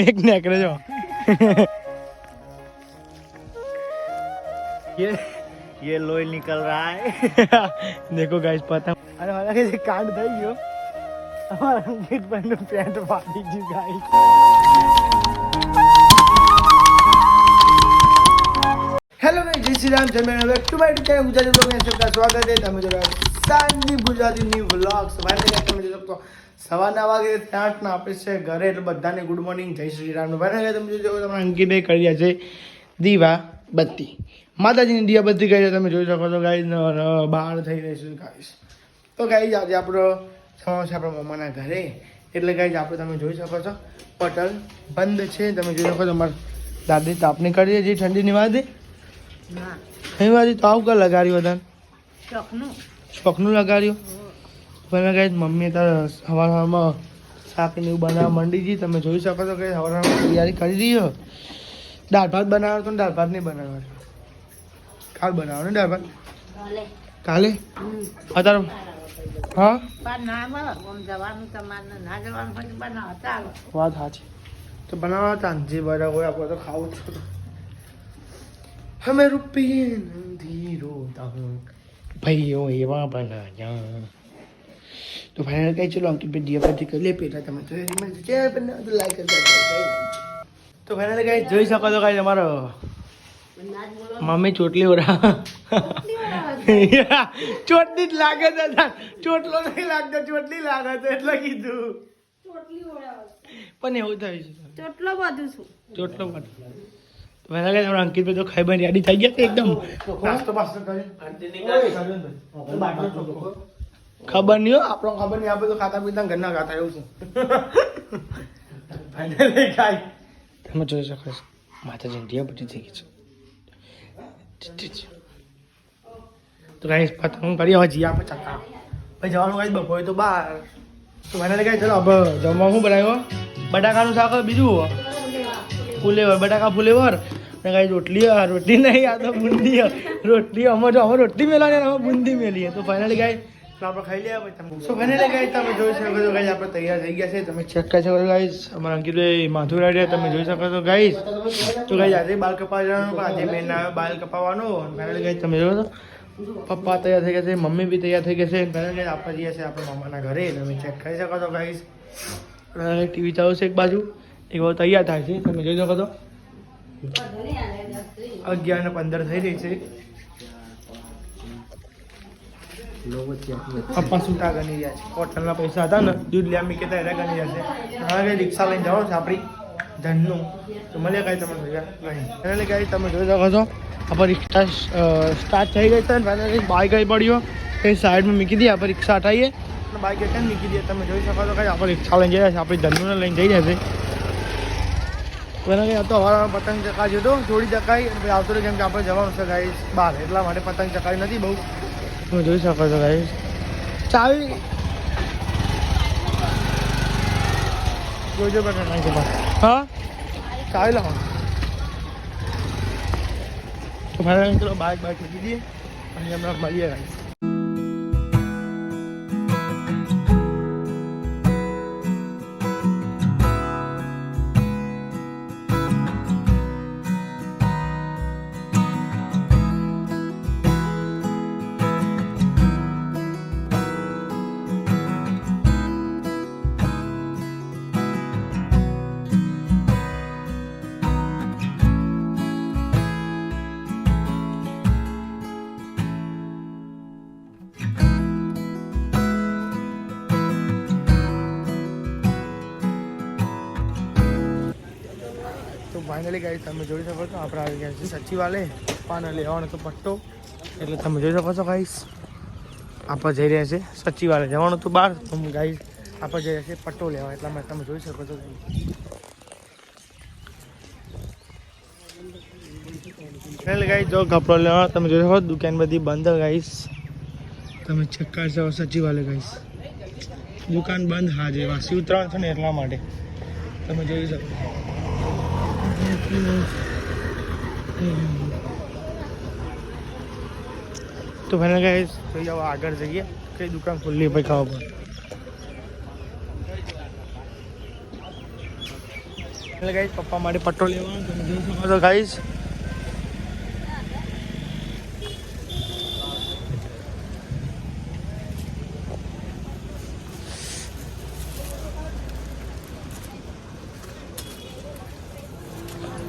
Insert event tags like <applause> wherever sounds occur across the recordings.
એક નેકરે જો ये ये लोई निकल रहा है देखो <laughs> गाइस पतंग અરે મારા કે કાંડ થઈ ગયો અમારા અંકિત ભાઈ નું પેન્ટ ફાટી ગયું ગાઈસ હેલો ગાઈસ જય શ્રી રામ જય મેં back to my channel Gujarati blog માં સૌનું સ્વાગત છે તમે જો રહ્યા છો સંદીપ ગુજરાતી ન્યુ વ્લોગ્સ સવારના વાગે ત્યાં ના આપણે છે ઘરે એટલે બધાને ગુડ મોર્નિંગ જય શ્રી રામ ભાઈ તમે જોઈ શકો તમે અંકિતે કરી રહ્યા છે દીવા બત્તી. માતાજીની દીવા બત્તી કરી તમે જોઈ શકો છો ગાઈ બહાર થઈ રહી છે ગાઈસ. તો ગાઈ આજે આપણો સમય છે આપણા મમ્માના ઘરે. એટલે ગાઈ આપણે તમે જોઈ શકો છો પટલ બંધ છે. તમે જોઈ શકો છો તમારા દાદી તાપણી કરી છે ઠંડીની વાદે ના એ વાદી તો આવું કર લગાડ્યું હતા શોખનું શોખનું લગાડ્યું? પણ કહે મમ્મી તો સવાર સવારમાં શાક ને એવું બનાવવા માંડી હતી તમે જોઈ શકો છો કે સવાર સવારમાં તૈયારી કરી દીધો દાળ ભાત બનાવવાનો તો દાળ ભાત નહીં બનાવવાનો કાલ બનાવવાનો દાળ ભાત? કાલે. અત્યારે? હા? વાત સાચી તો બનાવવા તાંજી બરાબર હોય આપણે તો ખાવું જ હમે રૂપી રોતા ભાઈઓ એવા બનાયા તો ફાઇનલ કઈ ચલો અંકિત ભાઈ દિયા પછી કરી લે પેલા તમે તો મને ચેનલ પર ના તો લાઈક કરતા તો ફાઇનલ કઈ જોઈ શકો છો કઈ તમારો પણ ના જ બોલો મમ્મી ચોટલી ઓરા ચોટલી જ લાગે છે તાર. ચોટલો નહીં લાગતો ચોટલી લાગે છે એટલે કીધું પણ એવું થયું છે ચોટલો બધું છું ચોટલો પણ મને લાગે છે અંકિત ભાઈ તો ખાઈ બની રેડી થઈ ગયા છે એકદમ નાસ્તો બાસ્તો કરી ખબર નહીં હો. આપણો ખબર નહીં આપણે તો ખાતા પીતા ઘરના ખાતા એવું છે. <laughs> ફાઇનલી ખાઈ. તમે જોઈ શકો છો માતાજી ઢિયા બધી થઈ ગઈ છે. તો ગાઈસ પતંગ કરી હવે જીયા આપણે ચકા ભાઈ જવાનું ગાઈસ બપોરે તો બાર. તો ચલો હવે જમવા શું બનાવ્યો બટાકાનું શાક બીજું ફુલેવર બટાકા ફુલેવર. ને કાંઈ રોટલી રોટલી નહીં આ તો બુંદી રોટલી અમે જો અમે રોટલી અને અમે બુંદી મેલીએ તો ફાઇનલી આપણે ખાઈ લઈએ તમે. સો ફાઇનલી ગાય તમે? જોઈ શકો છો ગાય આપણે તૈયાર થઈ ગયા છે. તમે ચેક કરી શકો છો ગાઈસ અમારા અંકિતભાઈ માથું રાડ્યા તમે જોઈ શકો છો ગાઈસ તો ગાઈ આજે બાલ કપાવા જવાનું આજે મેં ના બાલ કપાવવાનો. ફાઇનલી ગાય તમે જોયો પપ્પા તૈયાર થઈ ગયા છે, મમ્મી બી તૈયાર થઈ ગયા છે. ફાઇનલી ગાય આપણે જઈએ છીએ આપણા મામાના ઘરે. તમે ચેક કરી શકો છો ગાઈસ ટીવી ચાલુ છે એક બાજુ. એક બાજુ તૈયાર થાય છે, તમે જોઈ શકો છો. અગિયાર ને પંદર થઈ રહી છે. પપ્પા સુતા ગણી રહ્યા છે. હોટલના પૈસા હતા ને, દૂધ લેવા મીકે ત્યારે ગણી રહ્યા છે હવે રિક્ષા લઈને જાઓ છે આપણી ધનનું. તો મને કાંઈ તમે જોયા? નહીં. એટલે કાંઈ તમે જોઈ શકો છો. આપણે રિક્ષા સ્ટાર્ટ થઈ ગઈ છે ને. બાઇક આવી પડ્યો. કઈ સાઈડમાં મૂકી દઈએ આપણે રિક્ષા હટાવીએ અને બાઇક એટલે મૂકી દઈએ તમે જોઈ શકો છો કઈ. આપણે રિક્ષા લઈને જઈ રહ્યા છે. આપણી ધનનું લઈને જઈ રહ્યા છે. પહેલાં હતો હવારમાં પતંગ ચકાવ્યો હતો. થોડી ચકાઈ અને આવતો કેમ કે આપણે જવાનું છે ગાઈસ બહાર. એટલા માટે પતંગ ચકાઈ નથી બહુ. તમે જોઈ શકો છો ગાઈસ ચાવી જોજો બેટા નાખી દો. હા ચાવી લાવો તો ફાઇનલ ચલો બાઇક બાઇક મૂકી દઈએ અને હમણાં મળીએ ગાઈસ ફાઇનલી ગાઈ તમે જોઈ શકો છો, આપણે આવી ગયા છે સચિવાલય. પાને લેવાનો તો પટ્ટો. એટલે તમે જોઈ શકો છો ગાઈસ આપણે જઈ રહ્યા છે સચિવાલય. જવાનું તો બહાર તો ગાઈસ આપણે જઈ રહ્યા છે પટ્ટો લેવા. એટલા માટે તમે જોઈ શકો છો ગાઈસ જો કપડો લેવા તમે જોઈ શકો દુકાન બધી બંધ ગાઈસ તમે ચેક કરી શકો સચિવાલય ગાઈસ દુકાન બંધ, હા, જે વાસી ઉતરાણ છે ને, એટલા માટે. તમે જોઈ શકો તો ફાઇનલ ગાઈસ તો જાઓ આગળ જઈએ. કઈ દુકાન ખુલ્લી ભાઈ ખાવા પર? ગાઈસ પપ્પા માટે પટ્ટો લેવાનો તો ગાઈસ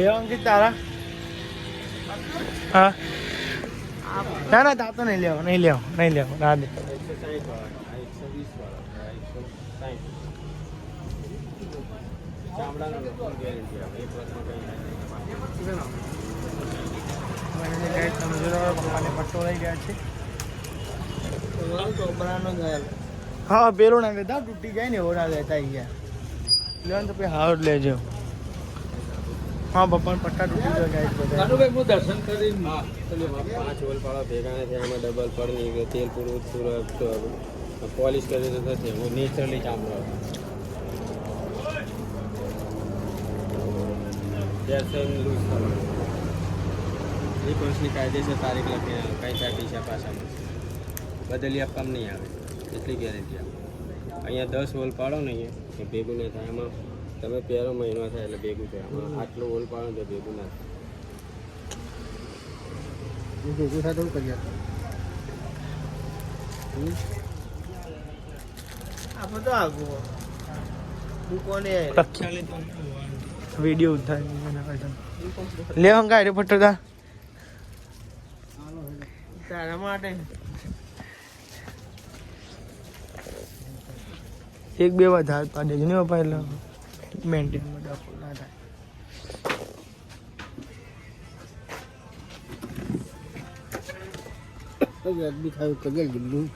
લેવા અંકિત તારા? હા. ના ના તા તો નહીં લેવો નહીં લેવો નહીં લેવો ના દે. ગયા હા, પેલો ના લેતા તૂટી જાય ને એવો ના લેતા અહીંયા લેવાનું તો પછી જ લેજો. હા બપોર પટ્ટા તૂટી ગયો ગાઈસ બધા. પાંચ હોલ ભેગા ભેગા નથી આમાં ડબલ પડ નહીં ગયો તેલ પૂરું પૂરું પોલિશ કરી તો થશે હું નેચરલી કામ દર્શન એક વર્ષની કાયદેસર તારીખ લખી કઈ ચા પૈસા પાછા. બદલી આપવામાં નહીં આવે. એટલી ગેરંટી આપે. અહીંયા દસ હોલ પાડો ને અહીંયા ભેગું નહીં થાય એમાં તમે પહેલો મહિનો થાય એટલે ભેગું થાય આમાં આટલો ઓલ પાડો તો ભેગું ના થાય. ભેગું થાય તો કરીએ આપણે તો આગું. વીડિયો ઉતારી લે હંગા રે તારા માટે. એક બે વાર ધાર પાડે છે ને પપ્પા એટલે મેન્ટેન ડફો ના થાય. વ્યાજબી થાય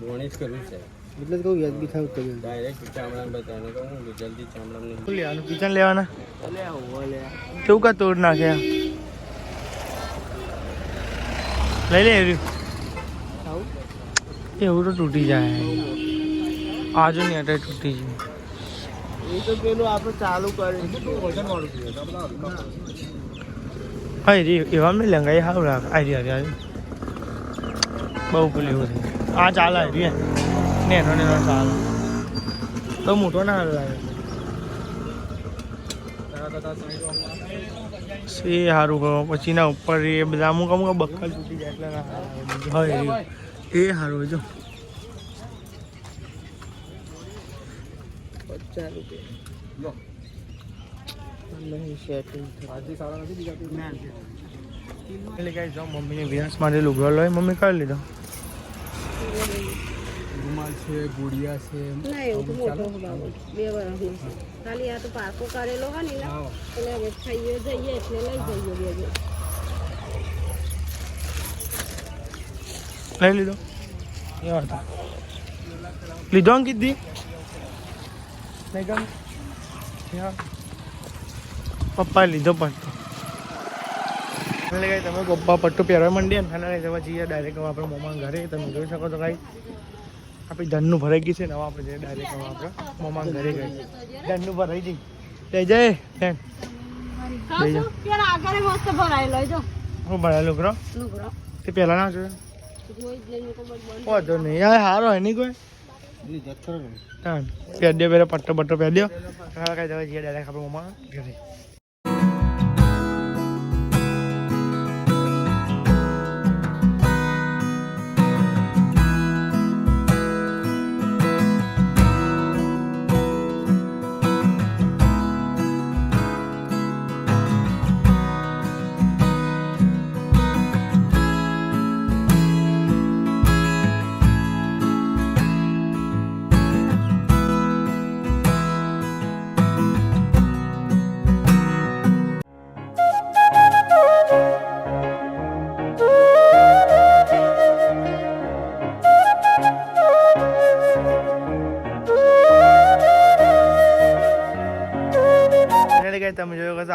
બોણી જ કરવું છે. એટલે કહું વ્યાજબી થાય કગેલ ડાયરેક્ટ તો હું જલ્દી ચામડાને શું લેવાનું? કિચન લેવાના? કેવું કા તોડ નાખ્યા? લઈ લે એર્યું. એવું તો તૂટી જાય. આજુ નહીં અટે તૂટી જાય એ તો પેલું આપણે ચાલુ કરે હા રે એવા મેં લંગાઈ હાવ રાખ આવી રે આવી બહુ પેલું એવું છે. આ ચાલે આ ને એનો નેનો ચાલે. તો મોટો ના લાગે એ સારું કરો પછી ના ઉપર એ બધા અમુક અમુક બક્કલ તૂટી જાય એટલે ના સારું હા એ એ સારું જો. પચાસ રૂપિયા. નહીં સેટિંગ એટલે કઈ જાઓ મમ્મીને વ્યાસ માટે લુગડો લઈ મમ્મી કરી લીધો. ના એવું તો મોટો બાબુ બે છે. ખાલી આ તો પાકો કરેલો હોય ને એટલે હવે ખાઈએ જઈએ એટલે લઈ જઈએ બે લઈ લીધો? એ વાર્તા લીધો અંકિત દી પપ્પાએ લીધો પટ્ટો એટલે કઈ તમે પપ્પા પટ્ટો પહેરવા માંડ્યા ને ખાના જવા જઈએ ડાયરેક્ટ હવે આપણે મોમાં ઘરે તમે જોઈ શકો છો કાંઈ આપણી ધનનું ભરાઈ ગયું છે ને હવે આપણે જઈએ ડાયરેક્ટ હવે આપણે મોમાં ઘરે ગઈ ધનનું ભરાઈ જઈ લઈ જાય ફેન લઈ જા પેલા આગળ ભરાયેલો જો હું ભરાયેલું કરો તે પહેલાં ના જોયું? જોઈ જ લઈને તો બંધ વાંધો નહીં. યાર સારો એની નહીં કોઈ? દો પહેલા પટ્ટો બટ્ટો હવે કાંઈ જવા જઈએ ડાયરેક્ટ આપણે મમ્મા ઘરે.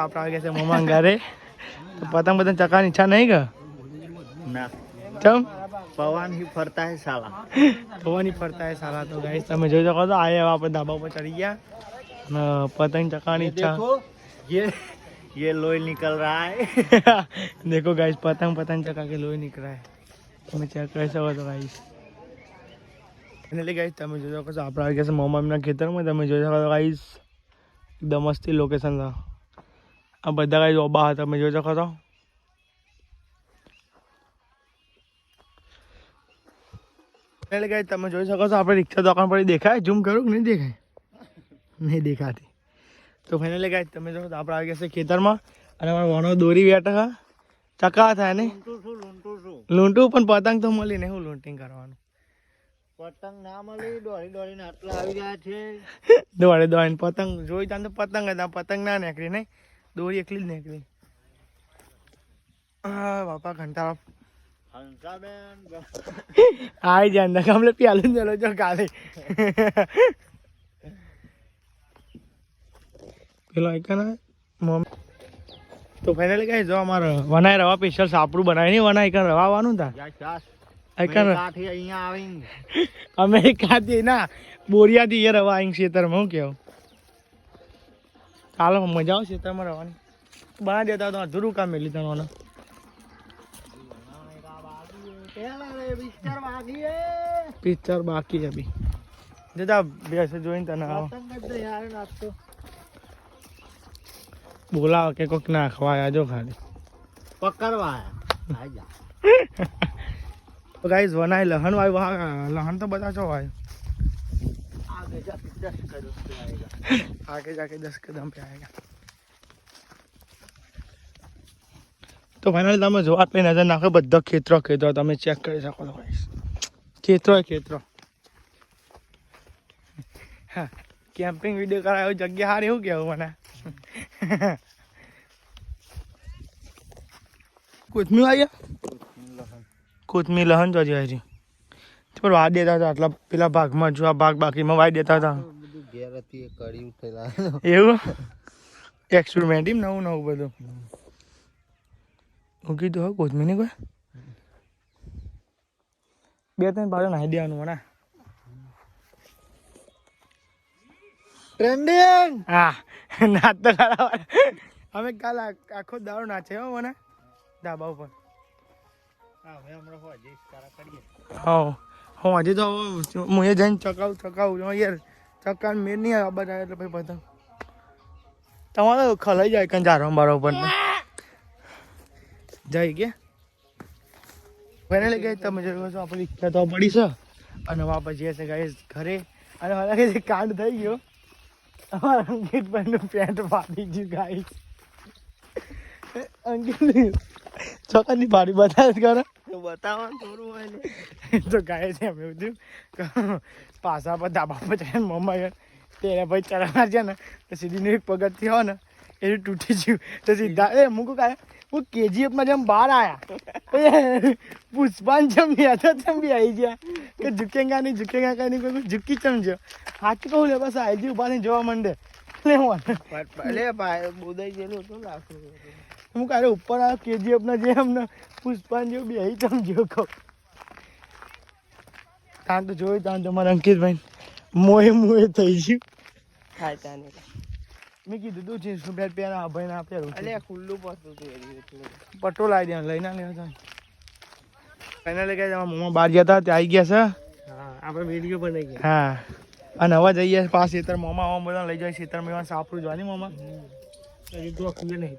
આપણે આવી ગયા છે મમ્મા ઘરે તો પતંગ પતંગ ચકાની ઈચ્છા નહીં કે ના ચમ પવન ही ફરતા है साला થવાની ફરતા હે સારા તો ગાઈસ તમે જોઈ શકો છો આ હવે આપણે ધાબા ઉપર ચડી ગયા અને પતંગ ચકાની ઈચ્છા ये ये लोई निकल रहा है देखो गाइस पतंग पतंग चका के लोही निकल रहा है તમે ચેક કરી શકો છો ગાઈસ એટલે ગાઈસ તમે જોઈ શકો છો આપણે આવી ગયા છે મોમા એમના ખેતરમાં તમે જોઈ શકો છો ગાઈસ એકદમ મસ્તી લોકેશન છે આ બધા કઈ ઓબા હતા તમે જોઈ શકો છો. એટલે કઈ તમે જોઈ શકો છો આપણે રિક્ષા દુકાન પર દેખાય. ઝૂમ કરું કે નહીં દેખાય? નહીં દેખાતી. તો ફાઇનલી ગાય તમે જો આપણે આવી ગયા છે ખેતરમાં. અને અમારા વણો દોરી બેઠા ચકા થાય ને લૂંટું છું લૂંટું છું. લૂંટું પણ પતંગ તો મળી ને હું લૂંટિંગ કરવાનું. પતંગ ના મળી દોડી દોડીને આટલા આવી ગયા છે. દોડે દોડીને પતંગ જોઈ ત્યાં તો પતંગ હતા પતંગ ના નીકળી નહીં. દોરી એકલી જ નીકળી. હા બાપા ઘંટા હંસાબેન આવી જાય અંદર હમણાં પ્યાલું ચલો જો કાલે. પેલો એક ને મમ્મી. તો ફાઇનલી કઈ જો અમારે વનાય રવા સ્પેશિયલ સાપડું બનાવી નહીં વનાય કણ રવા આવવાનું તા અમેરિકાથી શાસ અહીંયા આવીને. અમે ખાધી ના બોરિયાથી એ રવા આવીને ખેતરમાં હું કેવું? ચાલો મજા આવે ખેતરમાં રવાની બના દેતા તો અધૂરું કામે વાગીએ પિક્ચર બાકી છે બી. જતા બેસે જોઈને તને આવો. જ બોલાવો કે કોઈક ના ખવાયા, આજો ખાલી. પકડવા જા ગાઈઝ વનાય લહણ વાય લહણ તો બધા છો વાય. આગે જા દસ કદમ पे आएगा आगे जाके दस कदम पे आएगा તો ફાઇનલી તમે જો આટલી નજર નાખો બધા ખેતરો ખેતરો તમે ચેક કરી શકો છો ગાઈસ ખેતરો એ ખેતરો હા કેમ્પિંગ વિડીયો કરાયો જગ્યા હારી એવું કેવું મને કોથમી આવ્યા કોથમી લહન તો હજી હજી પણ વાઈ દેતા હતા આટલા પેલા ભાગમાં જો આ ભાગ બાકીમાં વાઈ દેતા હતા. એવું? એક્સપેરિમેન્ટ એમ નવું નવું બધું. હું કીધું હવે કોથમી નહીં કોઈ? બે ત્રણ પાછળ નાહી દેવાનું મને ટ્રેન્ડિંગ હા નાચ તો ખરાબ અમે કાલ આખો દાડો નાચે હો મને. ધાબા ઉપર. હા હવે હમણાં હોય જઈશ તારા કરીએ હા હું આજે તો હું એ જઈને ચકાવું ચકાવું. યાર, ચકાન મેર નહીં આવે બધા, એટલે પછી પતંગ તમારે ખલાઈ જાય કંઈ જારો બારો ઉપર જઈ ગયા ફાઇનલી ગઈ તમે જોયું છો આપણી ઈચ્છા તો પડી છે. અને વાપસ જઈએ છે ગઈ ઘરે. અને લાગે છે કાંડ થઈ ગયો. અમારા અંકિતભાઈનું પેન્ટ ફાટી ગયું ગાઈ અંકિત ચોકાની ભારી બતાવે કરો બતાવો થોડું હોય <laughs> તો ગાય છે અમે બધું. પાછા પર ધાબા પર ચડીને મમ્મા તેને ભાઈ ચડવા છે ને તો સીધીનું એક પગથથી હોય ને એ તૂટી ગયું. તો સીધા એ મૂકું કાય હું કેજીએફમાં જેમ બહાર આવ્યા <laughs> પુષ્પાન જેમ તો તેમ બી આવી ગયા. કે ઝુકેંગા નહીં ઝુકેંગા કઈ નહીં કોઈ ઝુકી ચમજો હાથ કહું લે બસ આઈજી ઊભા ને જોવા માંડે. હું અલે ભાઈ બોદાઈ ગયેલું હતું લાખો હું કાલે ઉપર આવ્યો કેજીએફના જે અમને પુષ્પાન જેવું બી આવી જેવો કહું. તાન તો જોયું ત્યાં તમારા અંકિતભાઈ મોએ મોએ થઈ ગયું. હા તાને મેં કીધું તું જીન્સનું પેન્ટ પહેરા ભાઈ ના પહેરું એટલે ખુલ્લું પડતું હતું પટ્ટો લાવી દે લઈને લેવા તો ફાઇનલી તમારા મમ્મા બહાર ગયા હતા ત્યાં આવી ગયા છે. હા આપણે વીડિયો બનાવી ગયા. હા. અને હવે જઈએ પાસ ખેતર મોમાં આવા બધા લઈ જાય ખેતર મેં સાપરું જોવાની મોમાં. નહીં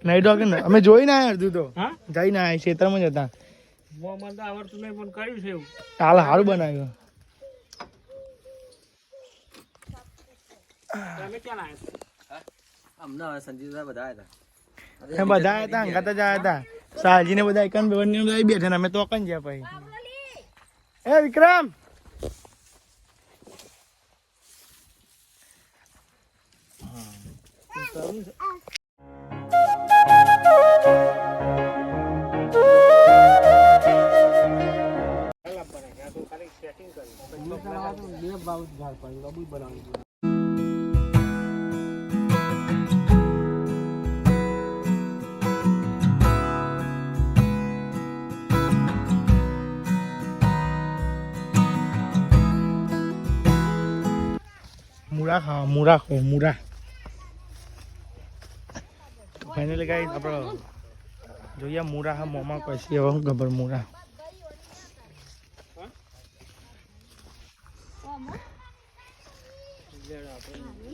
નહીં ડોકે ને? અમે જોઈ ના આવ્યા અડધું તો. જઈ ના આવ્યા ખેતરમાં જ હતા. મોમાં તો આવડતું નહીં પણ કર્યું છે એવું. હાલ સારું બનાવ્યું. તમે ક્યાં લાયા અમને બધા હતા. બધા હતા અંગાત જ આવ્યા હતા. સાલજી ને બધા એકન બેવન ને બધા બેઠા ને અમે તો કન જ્યાં પછી એ વિક્રમ! બે બાઉ ઝાડ પાડી લબુ બનાવી મૂળા ખાવા મૂળા ખો મૂળા ફાઇનલી કઈ આપણે જોઈએ મૂળા હા, મોમાં પછી હવે શું ખબર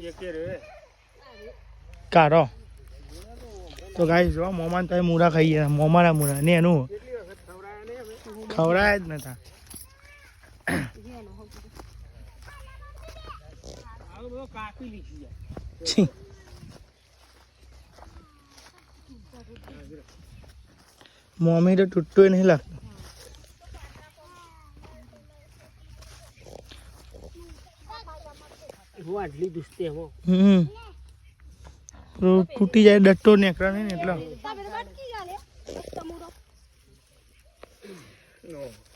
એ કે રે કાઢો. તો ગાઈ જો, મોમાન તો મૂરા ખાઈ ગયા. મોમાના મૂરા ને એનું ખવડાય જ નતા મોમી તો તૂટતું નહીં લાગતું. હમ. તો તૂટી જાય ડટ્ટો નેકરા ને એટલે.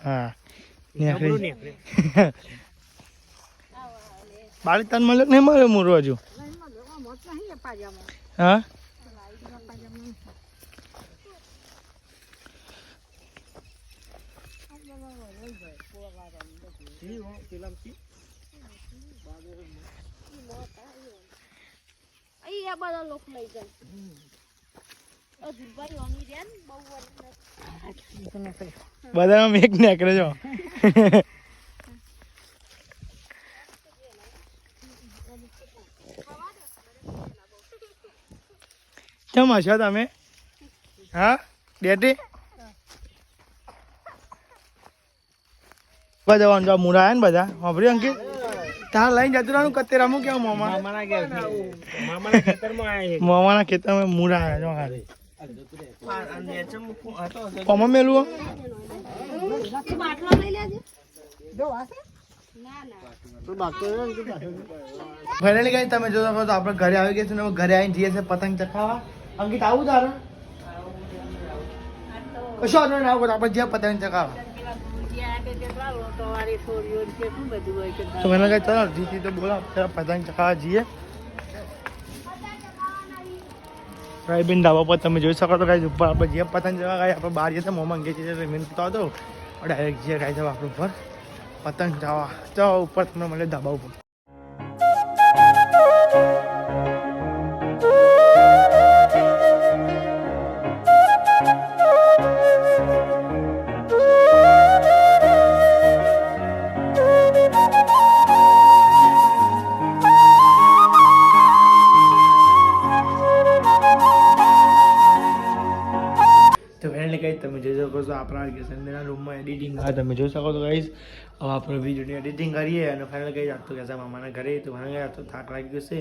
હા. નેકરી બાળી તન મળે નહીં મળે મોરો હજુ હા? આ બધા લોકો લઈ જાય. બધામાં કેમ હશો તમે? હા? ડેટી બધા મૂરા આવ્યા ને બધા? વાપરી અંકિત? તાર લઈને જતું રહ્યું કતે રમું કેવું મોમાં? મામાના ખેતરમાં મૂરા આવ્યા જો હારે કોમાં મેલું ના કઈ તમે જોશો તો આપણે ઘરે આવી ગયા છે ને ઘરે આવીને જઈએ છે પતંગ ચખાવા અંકિત આવું તારે કશો નહીં આવું આપણે જ્યાં પતંગ ચખાવા તો મને કઈ ચાલો, જીતી તો બોલો આપણે પતંગ ચકાવા જઈએ. રાયબીન ધાબા પર તમે જોઈ શકો તો કઈ ઉપર આપણે જે પતંગ જવા ગયા, આપણે બહાર તો મોમાં અંગે છે રમીને તો હતો. ડાયરેક્ટ જે કાંઈ આપણે ઉપર પતંગ જવા તો ઉપર તમને મળે ધાબા ઉપર. તમે જોઈ શકો છો ગાઈઝ હવે આપણે વિડીયોની એડિટિંગ કરીએ અને ફાઇનલ કહી જતો કહેતા મામાના ઘરે, તો મને ગયા તો થાક લાગી ગયો છે.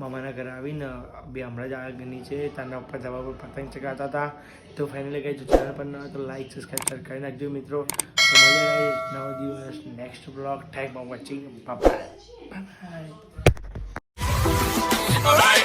મામાના ઘરે આવીને બે હમણાં જ આગળ નીચે તાના ઉપર જવા પર પતંગ ચગાવતા હતા. તો ફાઇનલી કહી જો ચેનલ પર તો લાઈક સબસ્ક્રાઈબ કરી નાખજો, મિત્રો. નવો દિવસ next blog thank for watching bye bye